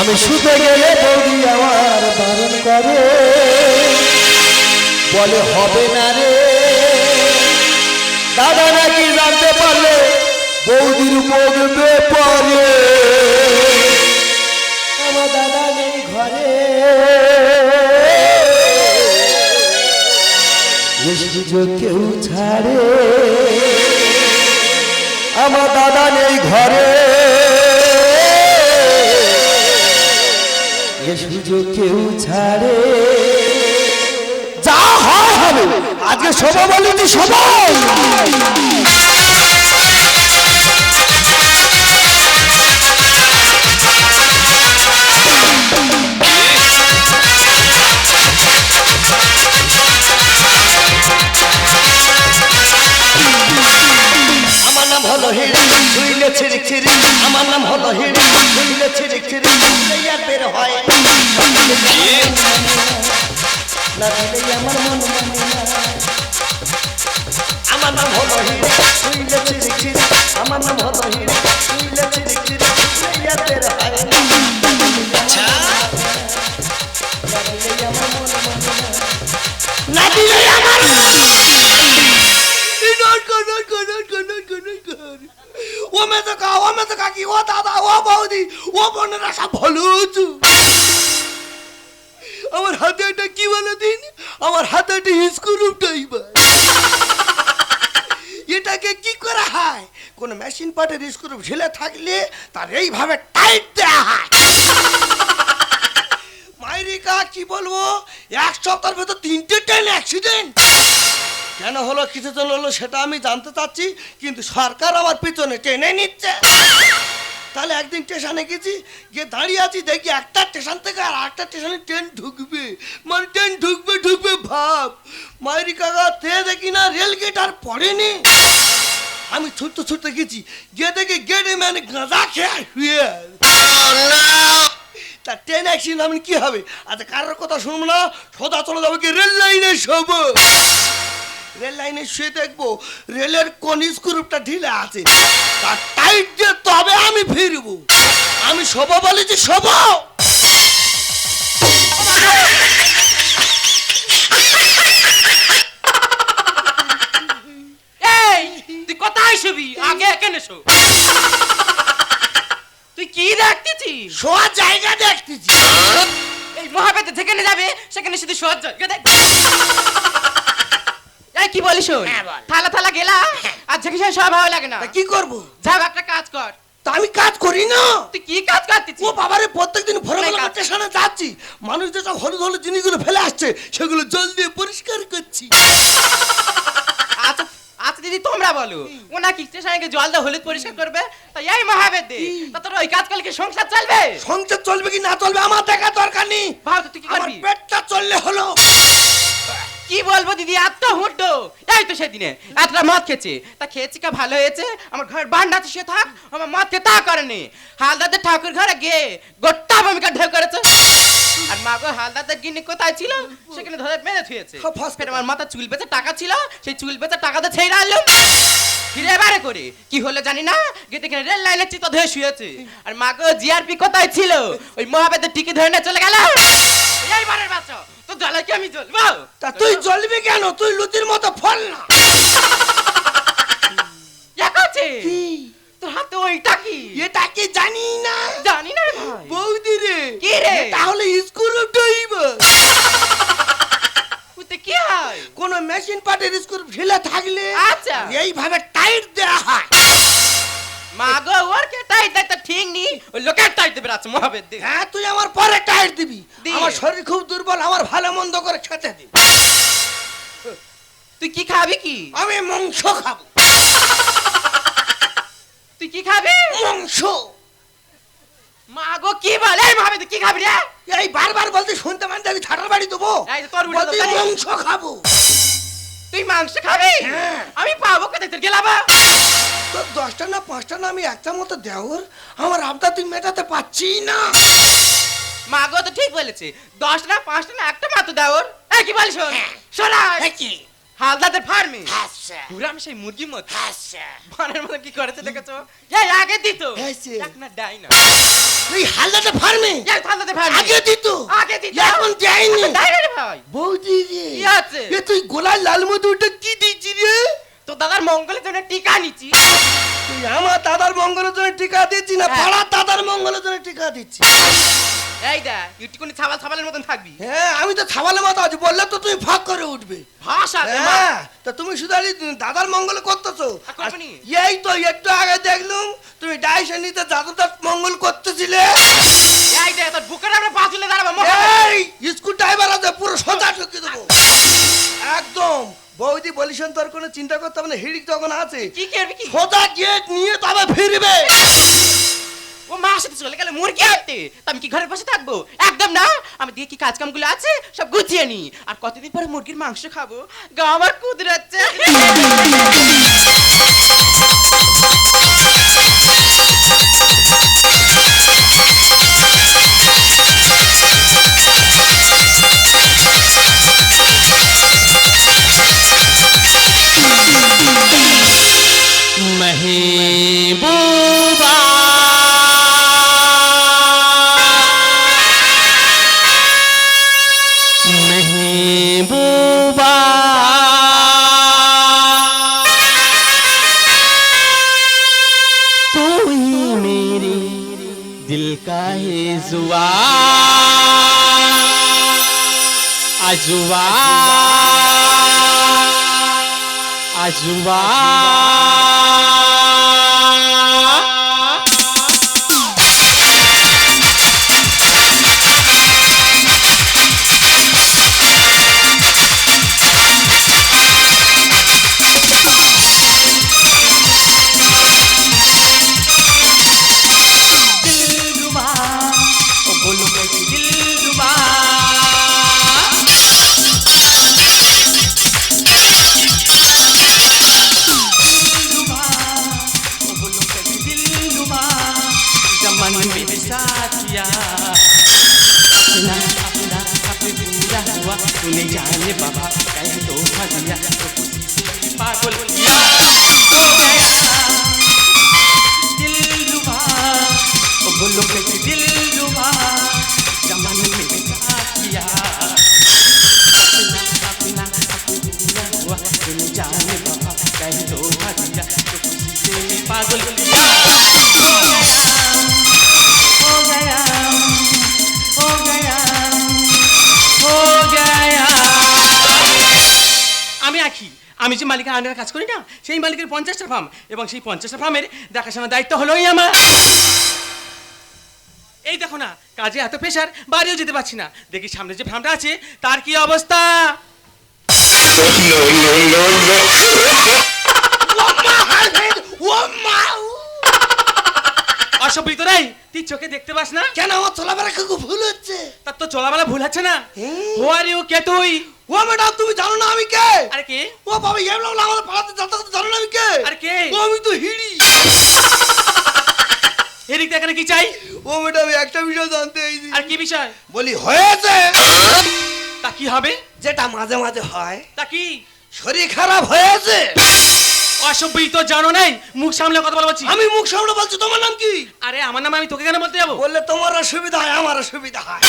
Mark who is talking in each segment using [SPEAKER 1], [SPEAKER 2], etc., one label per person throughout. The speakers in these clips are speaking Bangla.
[SPEAKER 1] আমি শুতে গেলে বৌদি আমার বারণ করে। বলে, হবে না রে। দাদা নাকি জানতে পারলে, বৌদির বলবে পরে আমার দাদা নেই ঘরে। কেউ ছাড়ে। আমার দাদা নেই ঘরে। এ সুযোগ কেউ ছাড়ে। যা হয় হবে। আজকে সবাই বলেছি সবাই।
[SPEAKER 2] আমার নাম হলো হিড়ি শুইলে ছিরিক ছিরিক আর বের হয় না দিলেই আমার মন মানে নটকর নটকর নটকর নটকর ও মেতো কা ও ও দাদা, ও বৌদি, ও বোনেরা সব ভালো আছো আমার হাতে একটা কি বলে দিন? আমার হাতে একটা স্ক্রু টাইবার এটাকে কি করা হয়? কোন মেশিন পার্টের স্ক্রু ঢিলে থাকলে তার এইভাবে টাইট দেওয়া হয়। মাইরিকা কি বলব? এক সপ্তাহের ভেতর তিনটে ট্রেন অ্যাক্সিডেন্ট কেন হলো কিছু জন হলো সেটা আমি জানতে চাচ্ছি, কিন্তু সরকার আমার পিছনে টেনে নিচ্ছে। তাহলে একদিন স্টেশনে গেছি, গিয়ে দাঁড়িয়ে আছি, দেখি একটা স্টেশন থেকে আর একটা স্টেশনে ট্রেন ঢুকবে। মানে ট্রেন ঢুকবে ঢুকবে ভাব। মায়েরি কাকা, তে দেখি না রেল গেট আর পড়েনি। আমি ছুটতে ছুটতে গেছি, গিয়ে দেখি গেটে মানে গাঁদা খেয়ে শুয়ে। তা ট্রেন অ্যাক্সিডেন্ট আমি কি হবে? আচ্ছা কারোর কথা শুনব না, সোজা চলে যাব কি রেল লাইনে শোবো রেল লাইনে শুয়ে দেখব রেলের কোন স্ক্রুপটা ঢিলে আছে। তার টাইট তবে আমি ফিরবো। আমি শোবো বলেছি শোবো।
[SPEAKER 3] এই তুই কোথায় শুবি? আগে এখানে শো। তুই কি দেখতেছিস?
[SPEAKER 2] শোয়ার জায়গা
[SPEAKER 3] এই যেখানে যাবে সেখানে শুধু সহ্য এই কি বলিস
[SPEAKER 2] হ্যাঁ, বল।
[SPEAKER 3] থালা থালা গেলা? আর যেখানে সব ভালো লাগে না।
[SPEAKER 2] তা কি করব?
[SPEAKER 3] একটা কাজ কর।
[SPEAKER 2] তা আমি কাজ করি না।
[SPEAKER 3] তুই কি কাজ করতেছিস?
[SPEAKER 2] ও বাবারে প্রত্যেকদিন ভোরবেলা
[SPEAKER 3] কাজ।
[SPEAKER 2] স্টেশনে যাচ্ছি। মানুষ হলুদ হলুদ জিনিসগুলো ফেলে আসছে সেগুলো জল দিয়ে পরিষ্কার করছি।
[SPEAKER 3] আচ্ছা আচ্ছা দিদি তোমরা বলো ও নাকি স্টেশনে জল দিয়ে হলুদ পরিষ্কার করবে? এই মহাবেদ দে তা তোর ওই কাজ করলে কি সংসার চলবে?
[SPEAKER 2] সংসার চলবে কি না চলবে আমার দেখা দরকার নেই।
[SPEAKER 3] ভাব তো তুই কি
[SPEAKER 2] আমার
[SPEAKER 3] করবি?
[SPEAKER 2] পেটটা চললে হলো।
[SPEAKER 3] কি বলব দিদি? এত হুড্ডো। এই তো সেদিনে। এতটা মদ খেয়েছে। তা খেয়েছি কা ভালো হয়েছে? আমার ঘর বান্ডাতে সে থাক। আমার মদ খেয়ে তা করেনি হালদাদের ঠাকুর ঘরে গিয়ে গোটা ভূমিকা ঢেউ করেছে। আর মা গো গিনি কোথায় ছিল? সেখানে ধরে মেরে থুয়েছে।
[SPEAKER 2] সব ফাঁস
[SPEAKER 3] আমার মাথা চুল বেঁচে টাকা ছিল। সেই চুল বেঁচে টাকাতে ছেড়ে আনলাম। ফিরে এবারে করে। কি হলো জানি না? গিয়ে দেখে রেল লাইনের চিত্ত ধরে শুয়েছে। আর মা গো জিআরপি কোথায় ছিল? ওই মহাবেদের টিকি ধরে নিয়ে চলে গেল। এইবারের বাচ্চা তো জ্বালা কি আমি জ্বলবো?
[SPEAKER 2] তা তুই জ্বলবি কেন? তুই লুতির মতো ফল না।
[SPEAKER 3] দেখাচ্ছে তোর হাতে ওইটা কি?
[SPEAKER 2] এটা কি জানি না।
[SPEAKER 3] জানি না রে ভাই।
[SPEAKER 2] বৌদি রে।
[SPEAKER 3] কি রে?
[SPEAKER 2] তাহলে স্কুল ড্রাইভার
[SPEAKER 3] ওতে কি হয়?
[SPEAKER 2] কোন মেশিন পার্টের স্ক্রু ঢিলে থাকলে
[SPEAKER 3] আচ্ছা।
[SPEAKER 2] এইভাবে টাইট দেওয়া হয়।
[SPEAKER 3] মা গো ওর কে টাই দেখ তো ঠিক নি ওই লোকের টাই দেবে আছে মহাবেদ দে
[SPEAKER 2] মাংস খাব।
[SPEAKER 3] তুই কি খাবি?
[SPEAKER 2] মাংস।
[SPEAKER 3] মা গো কি বলে? এই মহাবেদ কি খাবি রে?
[SPEAKER 2] এই বারবার বলতে শুনতে মানে আমি ছাড়ার বাড়ি দেবো।
[SPEAKER 3] এই তোর
[SPEAKER 2] বলতে মাংস খাব।
[SPEAKER 3] তুই মাংস খাবি?
[SPEAKER 2] হ্যাঁ।
[SPEAKER 3] আমি পাবো কোথায়? তোর গেলাবা
[SPEAKER 2] তোর দশটা না পাঁচটা না আমি একটা মতো দেওর? আমার আবদা তুই মেটাতে পারছি না।
[SPEAKER 3] মা গো তো ঠিক বলেছে। দশটা না পাঁচটা না একটা মাত্র দেওর। কি বলিস?
[SPEAKER 2] হ্যাঁ।
[SPEAKER 3] শোনা
[SPEAKER 2] কি?
[SPEAKER 3] হালদাদের ফার্মে?
[SPEAKER 2] আচ্ছা
[SPEAKER 3] পুরো সেই মুরগি মত।
[SPEAKER 2] আচ্ছা
[SPEAKER 3] বানের মতো কি করেছে দেখেছ? এই আগে দিত। এক না ডাই না।
[SPEAKER 2] তুই হালদাতে ফার্মে?
[SPEAKER 3] এই হালদাদের ফার্মে।
[SPEAKER 2] আগে দিত।
[SPEAKER 3] আগে দিত।
[SPEAKER 2] এখন দেয়নি।
[SPEAKER 3] ডাই রে ভাই।
[SPEAKER 2] বৌদি রে।
[SPEAKER 3] কি আছে?
[SPEAKER 2] এ তুই গোলার লাল মধুটা কি দিছিস রে?
[SPEAKER 3] তো দাদার মঙ্গলের জন্য টিকা নিচ্ছি।
[SPEAKER 2] তুই আমার দাদার মঙ্গলের জন্য টিকা দিচ্ছি না?
[SPEAKER 3] হ্যাঁ।
[SPEAKER 2] পাড়ার দাদার মঙ্গলের জন্য টিকা দিচ্ছি
[SPEAKER 3] এই দা ইউটিকুনি ছাবাল ছাবালের মতন থাকবি।
[SPEAKER 2] হ্যাঁ আমি তো ছাবালের মতো আছি বললে তো তুমি ফাঁক করে উঠবে।
[SPEAKER 3] ভাষা
[SPEAKER 2] হ্যাঁ তা তুমি শুধু দাদার মঙ্গল করতেছো? এই তো একটু আগে দেখলুম তুমি ডাইশনিতে দাদার মঙ্গল করতেছিলে।
[SPEAKER 3] এই দে তোর বুকের আমরা বাজুলে দাঁড়াবো
[SPEAKER 2] এই স্কুল ড্রাইভার আছে পুরো সোজা একদম। বৌদি বলিসন তোর কোনো চিন্তা করতে হবে না হিড়িক তখন আছে।
[SPEAKER 3] কি করবি কি?
[SPEAKER 2] সোজা গেট নিয়ে তবে ফিরবে।
[SPEAKER 3] ও মা সাথে চলে গেলে মুরগি আনতে। তা আমি কি ঘরে বসে থাকব? একদম না। আমি দিয়ে কি কাজ কামগুলো আছে সব গুছিয়ে নি আর কতদিন পরে মুরগির মাংস খাব? গা আমার কুদরাচ্ছে।
[SPEAKER 1] 是吧？तूने जाने बाबा कहीं तो दिया আমি আমি যে মালিকের আন্ডারে কাজ করি না সেই মালিকের পঞ্চাশটা ফার্ম এবং সেই পঞ্চাশটা ফার্মের দেখাশোনার দায়িত্ব হলোই আমার। এই দেখো না কাজে এত প্রেশার বাড়িও যেতে পারছি না। দেখি সামনে যে ফার্মটা আছে তার কি অবস্থা?
[SPEAKER 2] ও মা
[SPEAKER 3] অসভ্যিত নাই তুই চোখে দেখতে পাস না?
[SPEAKER 2] কেন আমার চলাফেরা খুব ভুল হচ্ছে?
[SPEAKER 3] তার তো চলাবেলা ভুল হচ্ছে না। ও আর ইউ কে তুই?
[SPEAKER 2] ও ম্যাডাম তুমি জানো না আমি কে?
[SPEAKER 3] আরে কে?
[SPEAKER 2] ও বাবা এম লাউলা আমাদের পাড়াতে যাতা কথা জানো না আমি কে?
[SPEAKER 3] আরে কে?
[SPEAKER 2] ও আমি তো হিড়ি।
[SPEAKER 3] এদিক এখানে কি চাই।
[SPEAKER 2] ও ম্যাডাম একটা বিষয় জানতে এইছি
[SPEAKER 3] আর কি বিষয়?
[SPEAKER 2] বলি হয়েছে।
[SPEAKER 3] তা কি হবে?
[SPEAKER 2] যেটা মাঝে মাঝে হয়।
[SPEAKER 3] তা কি?
[SPEAKER 2] শরীর খারাপ হয়েছে।
[SPEAKER 3] অসভ্যিত জানো নাই? মুখ সামলে কথা বলছি।
[SPEAKER 2] আমি মুখ সামনে বলছি তোমার নাম কি?
[SPEAKER 3] আরে আমার নাম আমি তোকে কেন বলতে যাব?
[SPEAKER 2] বললে তোমার সুবিধা হয় আমার সুবিধা হয়।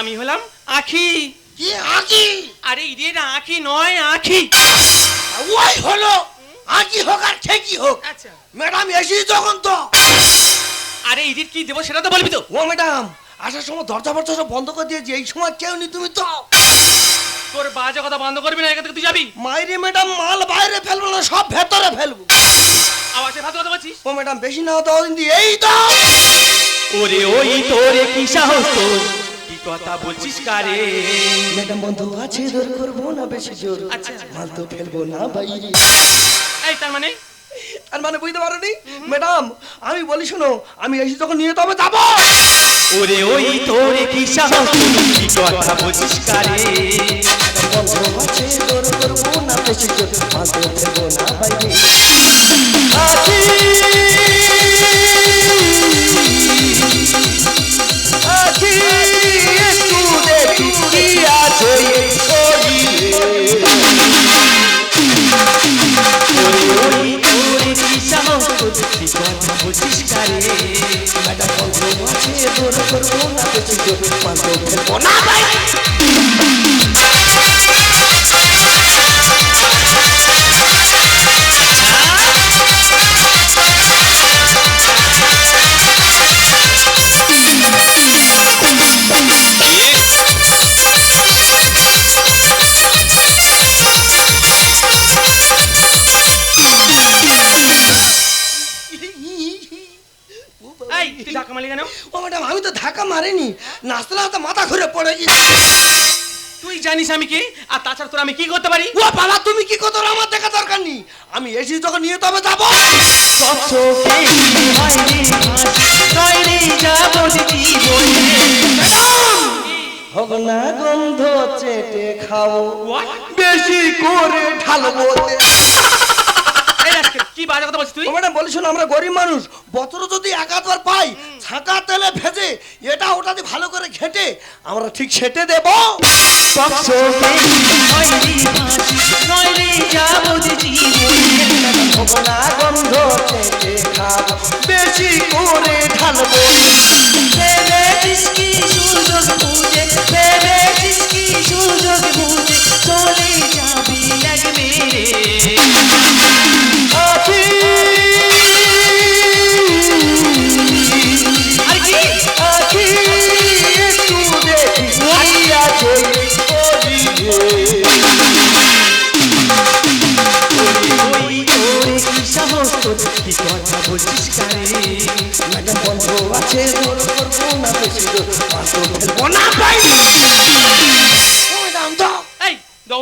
[SPEAKER 3] আমি হলাম আখি।
[SPEAKER 2] কি আকি?
[SPEAKER 3] আরে ইডিয়েট আখি নয় আখি
[SPEAKER 2] ওই হলো আকি হোক আর ঠিকই হোক।
[SPEAKER 3] আচ্ছা।
[SPEAKER 2] ম্যাডাম এসি যখন তো।
[SPEAKER 3] আরে ইডিয়েট কি দেবো সেটা তো বলবি তো?
[SPEAKER 2] ও ম্যাডাম আসার সময় দরজা ফরজা সব বন্ধ করে দিয়েছি এই সময় কেউ নি তুমি তো।
[SPEAKER 3] তোর বাজে কথা বন্ধ করবি না এখান থেকে তুই যাবি?
[SPEAKER 2] মাইরে ম্যাডাম মাল বাইরে ফেলব না সব ভেতরে ফেলব।
[SPEAKER 3] আবার সে ভাত কথা বলছিস?
[SPEAKER 2] ও ম্যাডাম বেশি না হতো দিন এই তো।
[SPEAKER 3] ওরে ওই তোরে কি সাহস তোর? কি কথা বলছিস কারে
[SPEAKER 2] ম্যাডাম বন্ধু আছে জোর করব না বেশি জোর?
[SPEAKER 3] আচ্ছা।
[SPEAKER 2] মাল তো ফেলব না বাইরে।
[SPEAKER 3] এই তার মানে?
[SPEAKER 2] তার মানে বুঝতে পারোনি? ম্যাডাম আমি বলি শোনো আমি এসে যখন নিয়ে তবে যাব।
[SPEAKER 3] ওরে ওই তোরে কি সাহস? কি কথা বলছিস কারে
[SPEAKER 2] বন্ধু আছে জোর করব না বেশি জোর। মাল তো ফেলব না বাইরে।
[SPEAKER 1] কারে
[SPEAKER 2] ম্যাডাম বন্ধু আছে দূর করব না কিছু না ভাই যখন নিয়ে তবে যাব।
[SPEAKER 1] চোখে হয় রে নয় রে যাব কি বলবে
[SPEAKER 2] হোক না গন্ধ চেটে খাও। বেশি করে ঢালবো।
[SPEAKER 1] কি বাজে কথা বলছিস তুই?
[SPEAKER 2] ও ম্যাডাম বলিস না আমরা গরিব মানুষ। বছর যদি একাধবার পাই ছাঁকা তেলে ভেজে এটা ওটা দিয়ে ভালো করে ঘেটে আমরা ঠিক সেটে দেব। বেশি করে
[SPEAKER 1] রে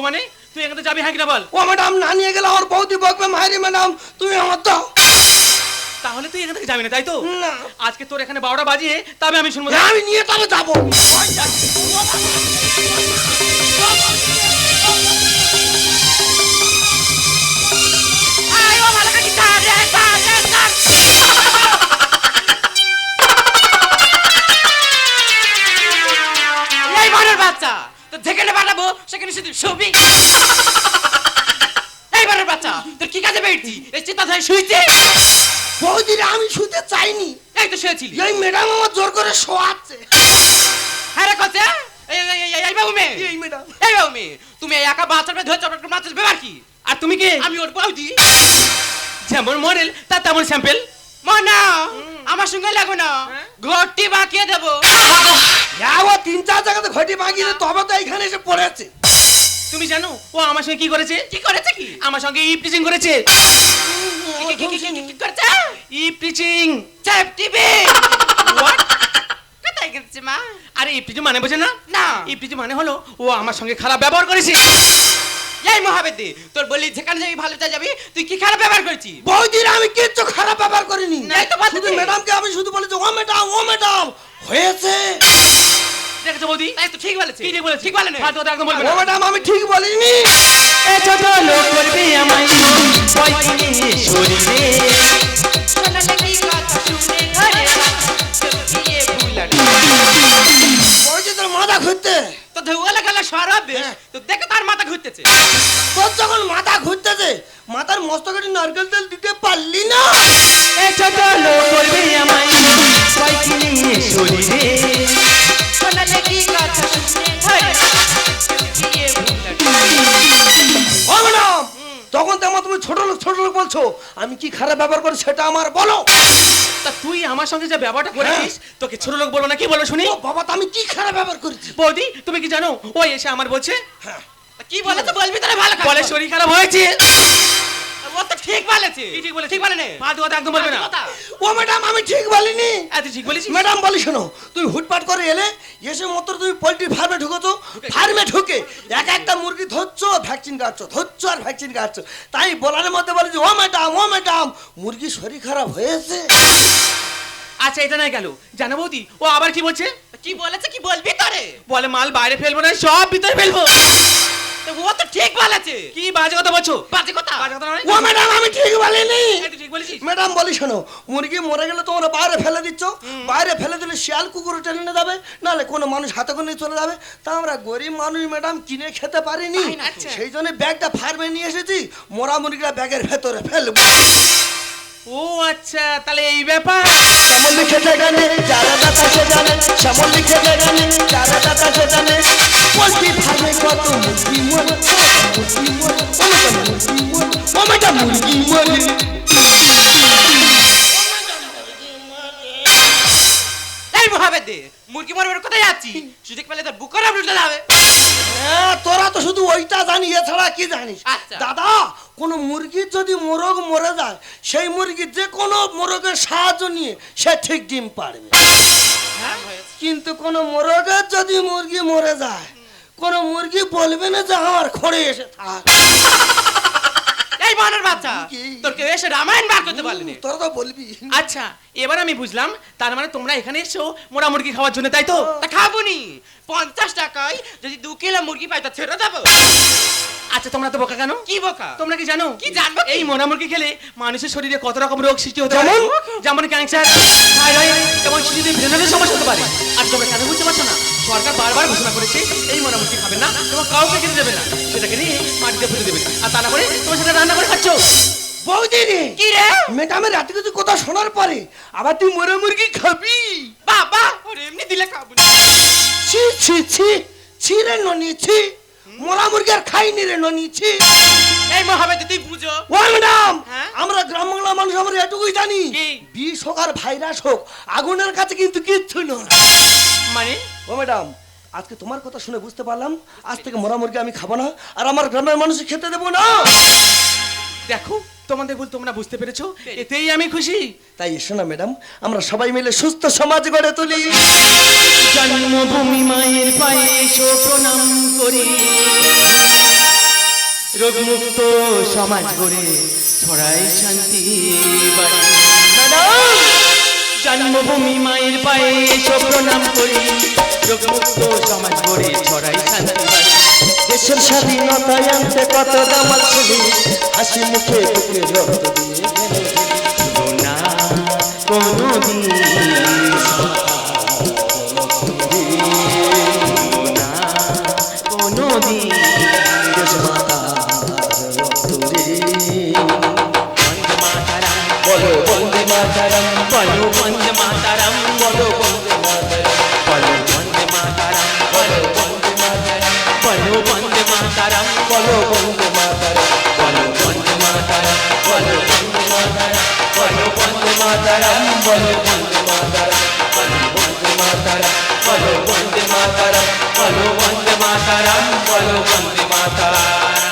[SPEAKER 1] মানে? তুই এখানে যাবি হ্যাঁ কিনা বল।
[SPEAKER 2] ও ম্যাডাম না নিয়ে গেলে আমার বৌদি বকবে মায়েরি ম্যাডাম তুমি আমার দাও
[SPEAKER 1] তাহলে তুই এখান থেকে যাবি না তাই তো?
[SPEAKER 2] না।
[SPEAKER 1] আজকে তোর এখানে বারোটা বাজিয়ে তবে আমি শুনব।
[SPEAKER 2] না, আমি নিয়ে তবে যাব।
[SPEAKER 3] বাচ্চা। তো যেখানে পাঠাবো সেখানে শুধু ছবি। এই বাচ্চা তোর কি কাজে বেড়ছি এই চিন্তা ধরে শুইছে?
[SPEAKER 2] বৌদিরে আমি শুতে চাইনি।
[SPEAKER 3] এই তো শুয়েছিলি।
[SPEAKER 2] এই ম্যাডাম আমার জোর করে শোয়াচ্ছে।
[SPEAKER 3] হ্যাঁ রে কচ্ছে এই বাবু মেয়ে।
[SPEAKER 2] এই ম্যাডাম।
[SPEAKER 3] এই বাবু মেয়ে তুমি একা বাচ্চাটা ধরে চপট করে মারছিস ব্যাপার কি?
[SPEAKER 1] আর তুমি কে?
[SPEAKER 3] আমি ওর বৌদি।
[SPEAKER 1] যেমন মডেল তার তেমন স্যাম্পেল।
[SPEAKER 3] মনা। আমার সঙ্গে লাগবে না। ঘরটি বাঁকিয়ে দেবো।
[SPEAKER 2] হ্যাঁ ও তিন চার জায়গাতে ঘটি মাগিয়ে তবে তো এইখানে এসে পড়েছে।
[SPEAKER 1] তুমি জানো ও আমার সঙ্গে কি করেছে?
[SPEAKER 3] কি করেছে কি?
[SPEAKER 1] আমার সঙ্গে ই প্রিচিং করেছে।
[SPEAKER 3] কি- করেছে?
[SPEAKER 1] ই প্রিচিং
[SPEAKER 3] চাপ টিভি।
[SPEAKER 1] হোয়াট
[SPEAKER 3] কোথায় গেছে মা?
[SPEAKER 1] আরে ই প্রিচিং মানে বোঝে না?
[SPEAKER 3] না।
[SPEAKER 1] ই প্রিচিং মানে হলো ও আমার সঙ্গে খারাপ ব্যবহার করেছে।
[SPEAKER 3] এই মহাবেদি তোর বলি যেখানে যাবি ভালো চা যাবি তুই কি খারাপ ব্যবহার করছিস?
[SPEAKER 2] বৌদির আমি কিচ্ছু খারাপ ব্যবহার করিনি।
[SPEAKER 3] নাই তো বাদ
[SPEAKER 2] শুধু
[SPEAKER 3] দে।
[SPEAKER 2] ম্যাডামকে আমি শুধু বলেছি ও ম্যাডাম ও ম্যাডাম হয়েছে?
[SPEAKER 1] দেখেছ বৌদি?
[SPEAKER 3] তাই তো ঠিক বলেছিস
[SPEAKER 1] কি ঠিক বলেছি।
[SPEAKER 3] ঠিক বলে না
[SPEAKER 1] ফালতু কথা একদম বলবে
[SPEAKER 2] ও ম্যাডাম আমি ঠিক বলিনি।
[SPEAKER 1] এ ছোট লোক করবে আমায় শরীরে
[SPEAKER 3] কি কথা শুনে ঘরে তো ধুয়ালে গেলে সরাবে।
[SPEAKER 2] হ্যাঁ।
[SPEAKER 3] তো দেখে তার মাথা ঘুরতেছে।
[SPEAKER 2] তোর যখন মাথা ঘুরতেছে মাথার মস্তকে নারকেল তেল দিতে পারলি না।
[SPEAKER 1] এ ছোট লোক করবে আমায় পয়কিনে শরীরে
[SPEAKER 3] শোনা নাকি কথা শুনে ঘরে
[SPEAKER 2] ম্যাডাম তো আমার তুমি ছোট লোক ছোট লোক বলছো। আমি কি খারাপ ব্যবহার করি সেটা আমার বলো।
[SPEAKER 1] তা তুই আমার সঙ্গে যে ব্যবহারটা করেছিস তোকে ছোট লোক বলো না কি বলো শুনি?
[SPEAKER 2] বাবা তো আমি কি খারাপ ব্যবহার করেছি?
[SPEAKER 1] বৌদি তুমি কি জানো ও এসে আমার বলছে
[SPEAKER 2] হ্যাঁ।
[SPEAKER 3] কি বলে তো বলবি তাহলে ভালো
[SPEAKER 1] বলে শরীর খারাপ হয়েছে।
[SPEAKER 3] ও তো ঠিক বলেছে।
[SPEAKER 1] কি ঠিক বলেছে?
[SPEAKER 3] ঠিক বলে
[SPEAKER 1] ফালতু কথা একদম বলবে না।
[SPEAKER 2] ও ম্যাডাম আমি ঠিক বলিনি।
[SPEAKER 1] এত ঠিক বলেছিস
[SPEAKER 2] ম্যাডাম বলি শোনো তুমি হুটপাট করে এলে এসে মাত্র তুমি পোল্ট্রি ফার্মে ঢুকেছো। ফার্মে ঢুকে এক একটা মুরগি ধরছো ভ্যাকসিন কাটছো ধরছো আর ভ্যাকসিন কাটছো তাই বলার মধ্যে বলে যে ও ম্যাডাম ও ম্যাডাম মুরগি শরীর খারাপ হয়েছে।
[SPEAKER 1] আচ্ছা এটা নাই গেল জানো বৌদি ও আবার কি বলছে?
[SPEAKER 3] কি বলেছে কি বলবি তারে?
[SPEAKER 1] বলে মাল বাইরে ফেলব না সব ভিতরে ফেলব।
[SPEAKER 3] ও তো ঠিক বলেছে।
[SPEAKER 1] কি বাজে কথা বলছো?
[SPEAKER 3] বাজে কথা?
[SPEAKER 1] বাজে কথা
[SPEAKER 2] ও ম্যাডাম আমি ঠিক বলিনি।
[SPEAKER 1] এই ঠিক বলেছিস?
[SPEAKER 2] ম্যাডাম বলি শোনো মুরগি মরে গেলে তোমরা বাইরে ফেলে দিচ্ছ। বাইরে ফেলে দিলে শিয়াল কুকুর টেনে নিয়ে যাবে নাহলে কোনো মানুষ হাতে করে চলে যাবে। তা আমরা গরিব মানুষ ম্যাডাম কিনে খেতে পারিনি।
[SPEAKER 3] আচ্ছা।
[SPEAKER 2] সেই জন্য ব্যাগটা ফার্মে নিয়ে এসেছি মোরা মুরগিটা ব্যাগের ভেতরে ফেলব।
[SPEAKER 1] ও আচ্ছা তাহলে এই ব্যাপার।
[SPEAKER 2] শ্যামল লিখেছে গানে যারা দাতা সে জানে। শ্যামল লিখেছে গানে যারা দাতা সে জানে। কত মুরগি মুরগি মুরগি ওমেটা মুরগি
[SPEAKER 1] এই মহাবে দে মুরগি মরবার কোথায় যাচ্ছি? সুযোগ পেলে তোর বুক উল্টে যাবে
[SPEAKER 2] হ্যাঁ, তোরা তো শুধু ওইটা জানি এছাড়া কি জানিস?
[SPEAKER 1] আচ্ছা।
[SPEAKER 2] দাদা কোন মুরগির যদি মোরগ মরে যায় সেই মুরগি যে কোনো মোরগের সাহায্য নিয়ে সে ঠিক ডিম পারবে
[SPEAKER 1] হ্যাঁ
[SPEAKER 2] কিন্তু কোন মোরগের যদি মুরগি মরে যায় কোন মুরগি বলবে না যে আমার খড়ে এসে থাক।
[SPEAKER 1] এই বানর বাচ্চা তোর কেউ এসে রামায়ণ বার করতে পারলি
[SPEAKER 2] তোরা তো বলবি।
[SPEAKER 1] আচ্ছা এবার আমি বুঝলাম তার মানে তোমরা এখানে এসো মোরা মুরগি খাওয়ার জন্য তাই তো? তা খাব নি পঞ্চাশ টাকায় যদি দু কিলো মুরগি পাই তা ছেড়ে দেবো। আচ্ছা তোমরা তো বোকা কেন? কি বোকা? তোমরা কি জানো? কি জানব এই মোরা মুরগি খেলে মানুষের শরীরে কত রকম রোগ সৃষ্টি হতে পারে? যেমন? ক্যান্সার থাইরয়েড এবং শিশুদের ব্রেনের সমস্যা হতে পারে। আর তোমরা কেন বুঝতে পারছ না? সরকার বারবার ঘোষণা করেছে এই মুরগি খাবে না এবং কাউকে খেতে দেবে না। সেটাকে নিয়ে মাটিতে ফেলে দেবে। আর তা না করে তোমার সাথে রান্না করে খাচ্ছ।
[SPEAKER 2] বৌদি রে!
[SPEAKER 1] কি রে?
[SPEAKER 2] ম্যাডামের রাতে কিছু কথা শোনার পরে আবার তুই মরে মুরগি খাবি।
[SPEAKER 1] বাবা ওরে এমনি দিলে খাব না।
[SPEAKER 2] ছি ছি ছি ছি রে ননি ছি। মোরা মুরগি আর খাইনি রে ননি ছি।
[SPEAKER 1] এই মহাবেদ তুই বুঝো।
[SPEAKER 2] ও ম্যাডাম
[SPEAKER 1] হ্যাঁ?
[SPEAKER 2] আমরা গ্রাম বাংলা মানুষ আমরা এটুকুই জানি। বিষ হোক আর ভাইরাস হোক আগুনের কাছে কিন্তু কিচ্ছু নয়।
[SPEAKER 1] মানে?
[SPEAKER 2] ও ম্যাডাম আজকে তোমার কথা শুনে বুঝতে পারলাম আজ থেকে মরা মুরগি আমি খাব না আর আমার গ্রামের মানুষ খেতে দেবো না।
[SPEAKER 1] দেখো তোমাদের ভুল তোমরা বুঝতে পেরেছ এতেই আমি খুশি।
[SPEAKER 2] তাই এসো না ম্যাডাম আমরা সবাই মিলে সুস্থ সমাজ গড়ে তুলি।
[SPEAKER 1] জন্মভূমি মায়ের পায়ে এসো প্রণাম করি। রোগমুক্ত সমাজ গড়ে ছড়াই শান্তি
[SPEAKER 2] ম্যাডাম!
[SPEAKER 1] জন্মভূমি মায়ের পায়ে এসো প্রণাম করি। রোগমুক্ত সমাজ গড়ে ছড়াই শান্তি
[SPEAKER 2] দেশের স্বাধীনতায় আনতে কত দামাল ছেলে? হাসি মুখে বুকে রক্ত দিয়ে
[SPEAKER 1] না কোনোদিন
[SPEAKER 2] বলো বন্দে মাতারাম।
[SPEAKER 1] বলো বন্দে মাতারাম।
[SPEAKER 2] বলো বন্দে মাতারাম।
[SPEAKER 1] বলো বন্দে মাতারাম
[SPEAKER 2] বলো বন্দে মাতারাম
[SPEAKER 1] বলো বন্দে মাতারাম
[SPEAKER 2] বলো বন্দে মাতারাম বলো বন্দে মাতারাম বলো বন্দে মাতারাম বলো বন্দে মাতারাম
[SPEAKER 1] বলো বন্দে মাতারাম বলো বন্দে মাতারাম